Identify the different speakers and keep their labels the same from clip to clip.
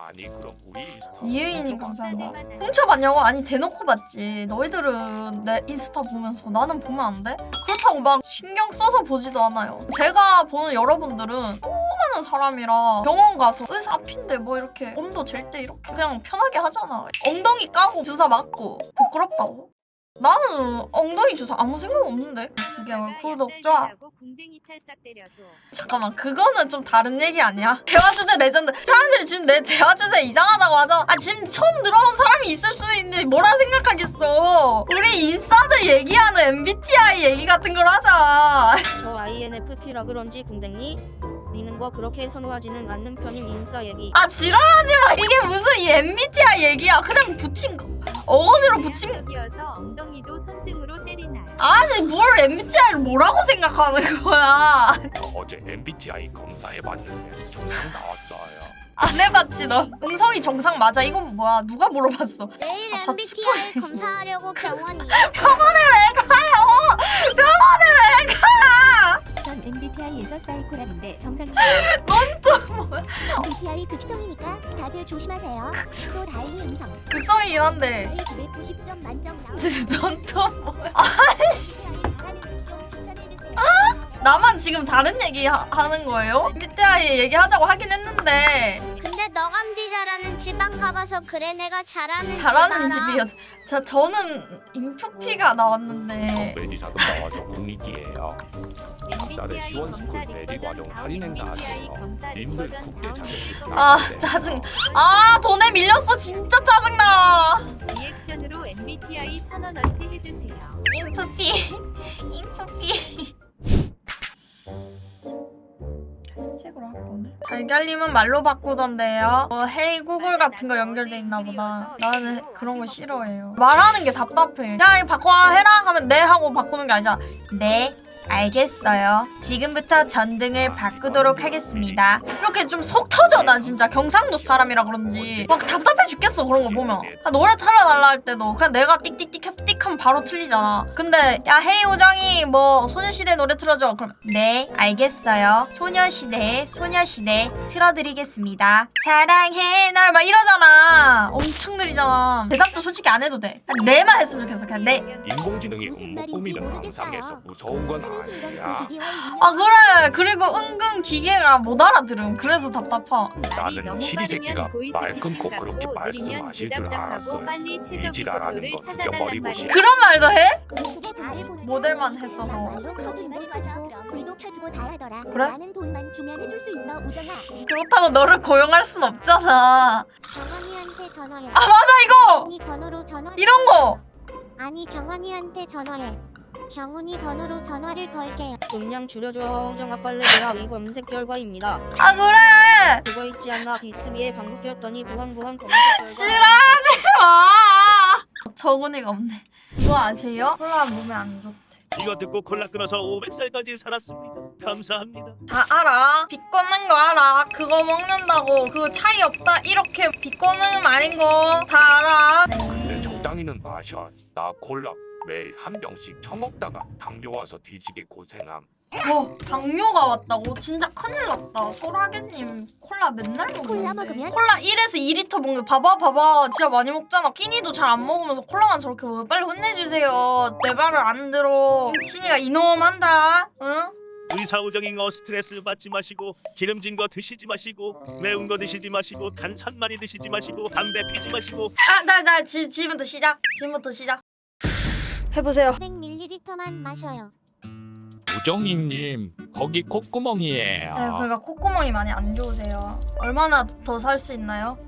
Speaker 1: 아니 그럼 우리 인스타
Speaker 2: 이혜인이. 감사합니다. 훔쳐봤냐고? 아니 대놓고 봤지. 너희들은 내 인스타 보면서 나는 보면 안 돼? 그렇다고 막 신경 써서 보지도 않아요. 제가 보는 여러분들은 너무 많은 사람이라 병원 가서 의사 앞인데 뭐 이렇게 온도 잴 때 이렇게 그냥 편하게 하잖아. 엉덩이 까고 주사 맞고 부끄럽다고? 나는 엉덩이 주사 아무 생각 없는데. 9개월 구독 좋아.
Speaker 3: 궁뎅이 찰싹 때려도
Speaker 2: 잠깐만 그거는 좀 다른 얘기 아니야? 대화 주제 레전드 사람들이 지금 내 대화 주제 이상하다고 하잖아 아 지금 처음 들어온 사람이 있을 수도 있는데 뭐라 생각하겠어 우리 인싸들 얘기하는 MBTI 얘기 같은 걸 하자
Speaker 4: 저 INFP라 그런지 궁뎅이 미는 거 그렇게 선호하지는 않는 편임 인싸 얘기.
Speaker 2: 아 지랄하지 마. 이게 무슨 이 MBTI 얘기야? 그냥 붙인 거. 어거지로 붙인 거.
Speaker 3: 엉덩이도 손등으로 때리나요?
Speaker 2: 아니 뭘 MBTI를 뭐라고 생각하는 거야?
Speaker 1: 저 어제 MBTI 검사해봤는데 정상 나왔어요.
Speaker 2: 안 해봤지 너. 음성이 정상 맞아? 이건 뭐야? 누가 물어봤어?
Speaker 5: 내일
Speaker 2: 아,
Speaker 5: MBTI 검사하려고 병원이요.
Speaker 2: 병원에 왜 가요? 병원에 왜 가?
Speaker 6: 전 MBTI에서 사이코라는데 정상
Speaker 5: MBTI 극성이니까 다들 조심하세요. 또 다행히 음성.
Speaker 2: 극성이긴 한데.
Speaker 5: 저희 990점 만점 나오는
Speaker 2: 넌또 뭐야?
Speaker 5: MBTI 잘하는 직종 추천해주세요.
Speaker 2: 나만 지금 다른 얘기 하, 는 거예요? MBTI 얘기하자고 하긴 했는데
Speaker 5: 근데 너감지 잘하는 지방 가봐서 그래 내가 잘하는
Speaker 2: 잘하는
Speaker 5: 집 알아.
Speaker 2: 집이었 저, 저는 인프피가 나왔는데
Speaker 1: 메디사금 나와서 국립이에요. 나는
Speaker 3: MBTI
Speaker 1: 시원스쿨
Speaker 3: 검사 리버전 다음
Speaker 1: 할인 행사
Speaker 3: MBTI
Speaker 1: 하세요.
Speaker 3: 검사 리버전
Speaker 1: 국제
Speaker 3: 다음
Speaker 1: 자격증
Speaker 2: 아 짜증 아 돈에 밀렸어 진짜 짜증나
Speaker 3: 리액션으로 MBTI 천원어치 해주세요.
Speaker 2: 인프피 인프피 흰색으로 할거 오늘 달걀님은 말로 바꾸던데요. 뭐 헤이 구글 같은 거 연결돼 있나 보다. 나는 그런 거 싫어해요. 말하는 게 답답해. 야 이거 바꿔 해라 하면 네 하고 바꾸는 게 아니잖아. 네 알겠어요. 지금부터 전등을 바꾸도록 하겠습니다. 이렇게 좀 속 터져 난 진짜. 경상도 사람이라 그런지. 막 답답해 죽겠어 그런 거 보면. 아, 노래 틀어달라 할 때도 그냥 내가 띡띡띡 해서 띡 하면 바로 틀리잖아. 근데 야 헤이 우정이 뭐 소녀시대 노래 틀어줘. 그럼 네 알겠어요. 소녀시대 소녀시대 틀어드리겠습니다. 사랑해 널. 막 이러잖아. 엄청 느리잖아. 대답도 솔직히 안 해도 돼. 그냥 네만 했으면 좋겠어 그냥 네.
Speaker 1: 인공지능이 음모 꾸미는. 망상에서 무서운 건 아니야.
Speaker 2: 그아 그래 그리고 은근 기계가 못 알아들음 그래서 답답하
Speaker 3: 말이
Speaker 1: 나는
Speaker 3: 너무
Speaker 1: 시리 새끼가
Speaker 3: 빠르면 보이스
Speaker 1: 말
Speaker 3: 피싱
Speaker 1: 끊고 그렇게
Speaker 3: 같고 느리면
Speaker 1: 말씀하실 줄 알았어요.
Speaker 3: 빨리 최적의
Speaker 1: 이지랄하는
Speaker 3: 속도를
Speaker 1: 거
Speaker 3: 찾아달란
Speaker 1: 죽여버리고
Speaker 3: 말이야.
Speaker 1: 싶어.
Speaker 2: 그런 말도 해? 모델만 했어서
Speaker 5: 불도 켜주고 다 하더라.
Speaker 2: 그래?
Speaker 5: 나는 돈만 주면 해줄 수 있어 우정아.
Speaker 2: 그렇다고 너를 고용할 순 없잖아
Speaker 5: 전화해.
Speaker 2: 아 맞아 이거
Speaker 5: 경훈이 번호로 전화.
Speaker 2: 이런 거
Speaker 5: 아니 경원이한테 전화해. 경훈이 번호로 전화를 걸게요.
Speaker 4: 음량 줄여줘. 허정아 빨래 내가 이 검색 결과입니다.
Speaker 2: 아 그래!
Speaker 4: 그거 있지 않나? 빅스비에 방구 꼈더니 부항부항 검색 결과.
Speaker 2: 지랄하지 마! 정은이가 없네. 그거 아세요? 콜라 몸에 안 좋대.
Speaker 7: 이거 듣고 콜라 끊어서 500살까지 살았습니다. 감사합니다.
Speaker 2: 다 알아. 비꼬는 거 알아. 그거 먹는다고. 그거 차이 없다. 이렇게 비꼬는 말인 거 다 알아.
Speaker 1: 근데 적당히는 마셔. 나 콜라 매일 한 병씩 처먹다가 당뇨 와서 뒤지게 고생함.
Speaker 2: 어 당뇨가 왔다고? 진짜 큰일 났다. 소라게님 콜라 맨날 먹는데.
Speaker 5: 콜라 먹으면?
Speaker 2: 콜라 1에서 2리터 먹는 봐봐 봐봐. 진짜 많이 먹잖아. 끼니도 잘 안 먹으면서 콜라만 저렇게 먹어 빨리 혼내주세요. 내 말을 안 들어. 신이가 이놈 한다. 응?
Speaker 7: 의사 우정인 거 스트레스 받지 마시고 기름진 거 드시지 마시고 매운 거 드시지 마시고 탄산 많이 드시지 마시고 담배 피지 마시고.
Speaker 2: 아나나 지금부터 시작. 지금부터 시작 해보세요
Speaker 5: 100ml만 마셔요.
Speaker 1: 우정이님 거기 콧구멍이에요.
Speaker 2: 네, 그러니까 콧구멍이 많이 안 좋으세요. 얼마나 더 살 수 있나요?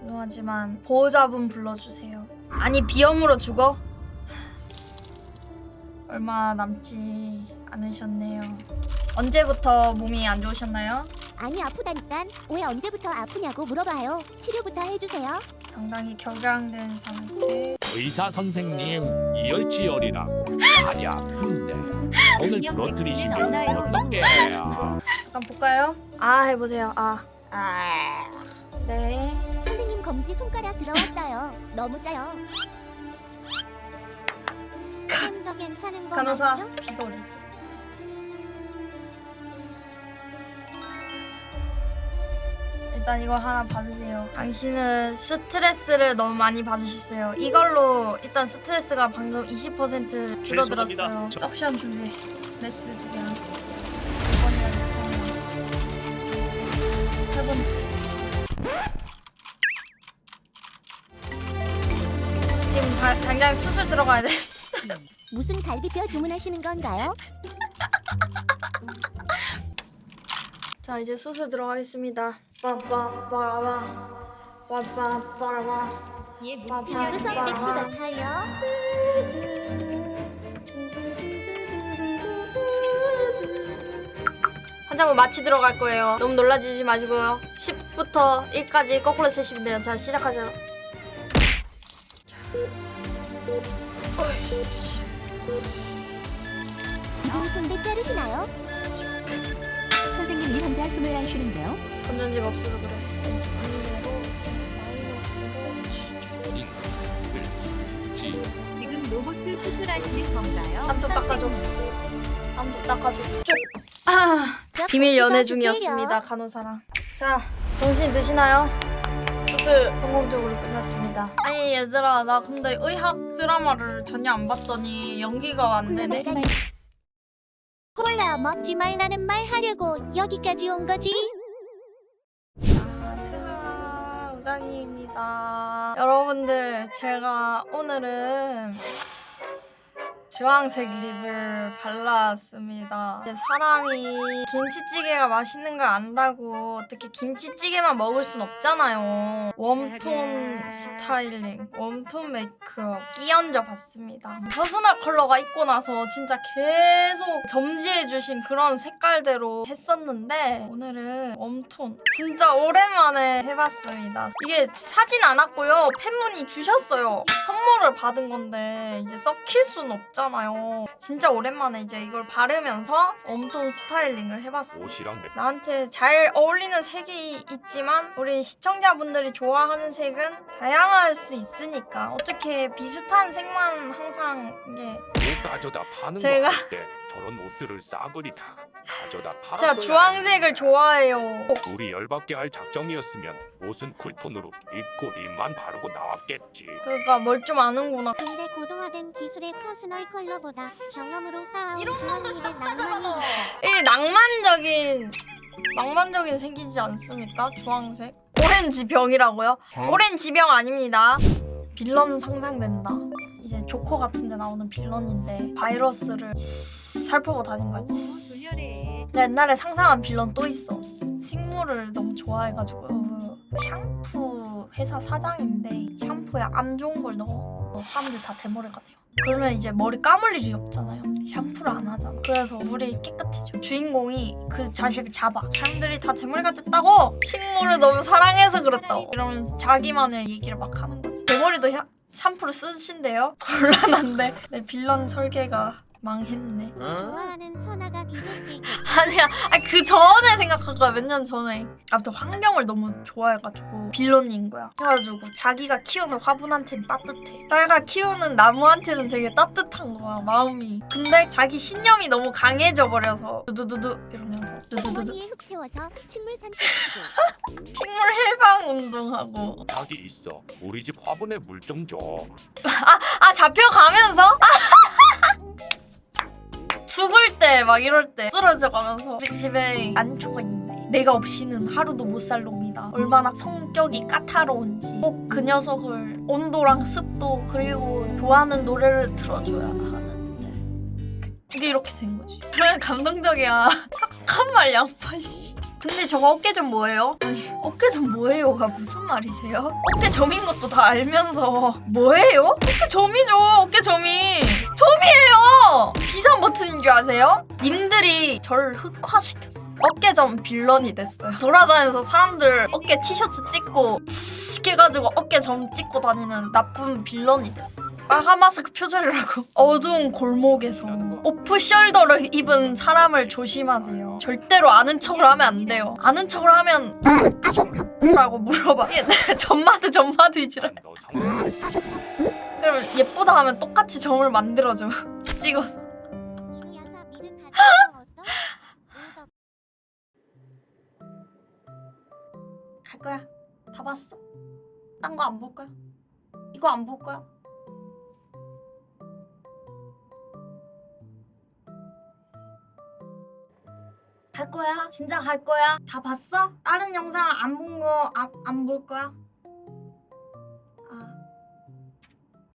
Speaker 2: 죄송하지만 보호자분 불러주세요. 아니 비염으로 죽어? 얼마 남지 않으셨네요. 언제부터 몸이 안 좋으셨나요?
Speaker 5: 아니 아프다니까 왜 언제부터 아프냐고 물어봐요. 치료부터 해주세요.
Speaker 2: 상당히 격양된 상태.
Speaker 1: 의사 선생님 이열치열이라고 많이 아픈데 오늘
Speaker 3: 안녕,
Speaker 1: 부러뜨리시면
Speaker 3: 백신은 없나요?
Speaker 1: 어떡해요?
Speaker 2: 잠깐 볼까요? 아 해보세요. 아. 아. 네.
Speaker 5: 선생님 검지 손가락 들어왔어요. 너무 짜요. 먼저 괜찮은 거
Speaker 2: 간호사
Speaker 5: 맞죠?
Speaker 2: 비가 어디죠? 일단 이걸 하나 받으세요. 당신은 스트레스를 너무 많이 받으셨어요. 이걸로 일단 스트레스가 방금 20% 줄어들었어요.
Speaker 7: 죄송합니다. 저-
Speaker 2: 석션 준비. 레스 두 개. 해본. 지금 다, 당장 수술 들어가야 돼.
Speaker 6: 무슨 갈비뼈 주문하시는 건가요?
Speaker 2: 자 이제 수술 들어가겠습니다. 빠빠빠라바 빠빠빠라바
Speaker 3: 얘
Speaker 2: 빠빠.
Speaker 6: X 같아요.
Speaker 2: 환자분 마취 들어갈 거예요. 너무 놀라지지 마시고요. 10부터 1까지 거꾸로 세시면 돼요. 자 시작하세요. 자.
Speaker 6: 이분 손대 자르시나요? 선생님 이 환자 손을 안 쉬는데요.
Speaker 2: 건전지가 없어서 그래. 반대로 마이너스로
Speaker 1: 지
Speaker 3: 지금 로봇 수술하시는 건가요?
Speaker 2: 땀좀 닦아줘. 좀 닦아줘. 쭉. 아, 비밀 연애 중이었습니다. 간호사랑. 자, 정신 드시나요? 수술 성공적으로 끝났습니다. 아니 얘들아, 나 근데 의학 드라마를 전혀 안 봤더니 연기가 안 되네.
Speaker 6: 콜라 먹지 말라는 말 하려고 여기까지 온 거지.
Speaker 2: 우장이입니다. 여러분들, 제가 오늘은 주황색 립을 발랐습니다. 사람이 김치찌개가 맛있는 걸 안다고 어떻게 김치찌개만 먹을 순 없잖아요. 웜톤 스타일링, 웜톤 메이크업 끼얹어 봤습니다. 퍼스널 컬러가 있고 나서 진짜 계속 점지해주신 그런 색깔대로 했었는데 오늘은 웜톤 진짜 오랜만에 해봤습니다. 이게 사진 안 왔고요. 팬분이 주셨어요. 선물을 받은 건데 이제 썩힐 순 없잖아요. 진짜 오랜만에 이제 이걸 바르면서 웜톤 스타일링을 해봤어요.
Speaker 1: 옷이랑
Speaker 2: 나한테 잘 어울리는 색이 있지만 우리 시청자분들이 좋아하는 색은 다양할 수 있으니까 어떻게 비슷한 색만 항상 이게
Speaker 1: 파는
Speaker 2: 제가-
Speaker 1: 거 같대. 저런 옷들을 싸그리 다 가져다 팔았어야
Speaker 2: 제가 주황색을 좋아해요.
Speaker 1: 우리 열받게 할 작정이었으면 옷은 쿨톤으로 입고 립만 바르고 나왔겠지.
Speaker 2: 그러니까 뭘 좀 아는구나.
Speaker 5: 근데 고도화된 기술의 퍼스널 컬러보다 경험으로 쌓아온
Speaker 2: 이런 놈들
Speaker 5: 주황색은
Speaker 2: 싹다 잡아넣어.
Speaker 5: 이
Speaker 2: 낭만적인 낭만적인 색이지 않습니까? 주황색. 오렌지 병이라고요? 오렌지 병 아닙니다. 빌런 상상된다. 이제 조커 같은 데 나오는 빌런인데 바이러스를 살포고 다닌 거지.
Speaker 3: 돌려래.
Speaker 2: 나 옛날에 상상한 빌런 또 있어. 식물을 너무 좋아해가지고 샴푸 회사 사장인데 샴푸에 안 좋은 걸 넣어. 사람들 다 대머리가 돼요. 그러면 이제 머리 감을 일이 없잖아요. 샴푸를 안 하잖아. 그래서 물이 깨끗해져. 주인공이 그 자식을 잡아. 사람들이 다 대머리가 됐다고 식물을 너무 사랑해서 그랬다고. 이러면서 자기만의 얘기를 막 하는 거지. 대머리도 샤, 샴푸를 쓰신대요. 곤란한데 내 빌런 설계가 망했네.
Speaker 5: 좋아하는 선아가 디귿지기
Speaker 2: 아니야, 아니 그 전에 생각한 거야 몇 년 전에. 아무튼 환경을 너무 좋아해가지고 빌런인 거야. 그래가지고 자기가 키우는 화분한테는 따뜻해. 자기가 키우는 나무한테는 되게 따뜻한 거야 마음이. 근데 자기 신념이 너무 강해져 버려서 두두두두 이러면서 두두두두
Speaker 6: 어머니에 흙 채워서 식물
Speaker 2: 해방 운동하고.
Speaker 1: 자기 있어. 우리 집 화분에 물 좀 줘.
Speaker 2: 아 잡혀가면서? 죽을 때 막 이럴 때 쓰러져 가면서 우리 집에 안초가 있는데 내가 없이는 하루도 못 살 놈이다. 얼마나 성격이 까다로운지. 꼭 그 녀석을 온도랑 습도 그리고 좋아하는 노래를 들어줘야 하는데. 이게 이렇게 된 거지. 그래 감동적이야. 착한 말 양파 씨. 근데 저거 어깨점 뭐예요? 아니 어깨점 뭐예요가 무슨 말이세요? 어깨점인 것도 다 알면서. 뭐예요? 어깨점이죠 어깨점이 줄 아세요? 님들이 저를 흑화시켰어. 어깨점 빌런이 됐어요. 돌아다니면서 사람들 어깨 티셔츠 찍고 칙 해가지고 어깨점 찍고 다니는 나쁜 빌런이 됐어. 빨간 마스크 표절이라고. 어두운 골목에서 오프 숄더를 입은 사람을 조심하세요. 절대로 아는 척을 하면 안 돼요. 아는 척을 하면 라고 물어봐. 전마드 전마드이지라 그럼 예쁘다 하면 똑같이 점을 만들어줘. 찍어서
Speaker 5: 어떤?
Speaker 2: 거야. 다 봤어. 딴 거 안 볼 거야. 이거 안 볼 거야. 갈 거야. 진짜 갈 거야. 다 봤어? 다른 영상 안 본 거 안 안 볼 거야.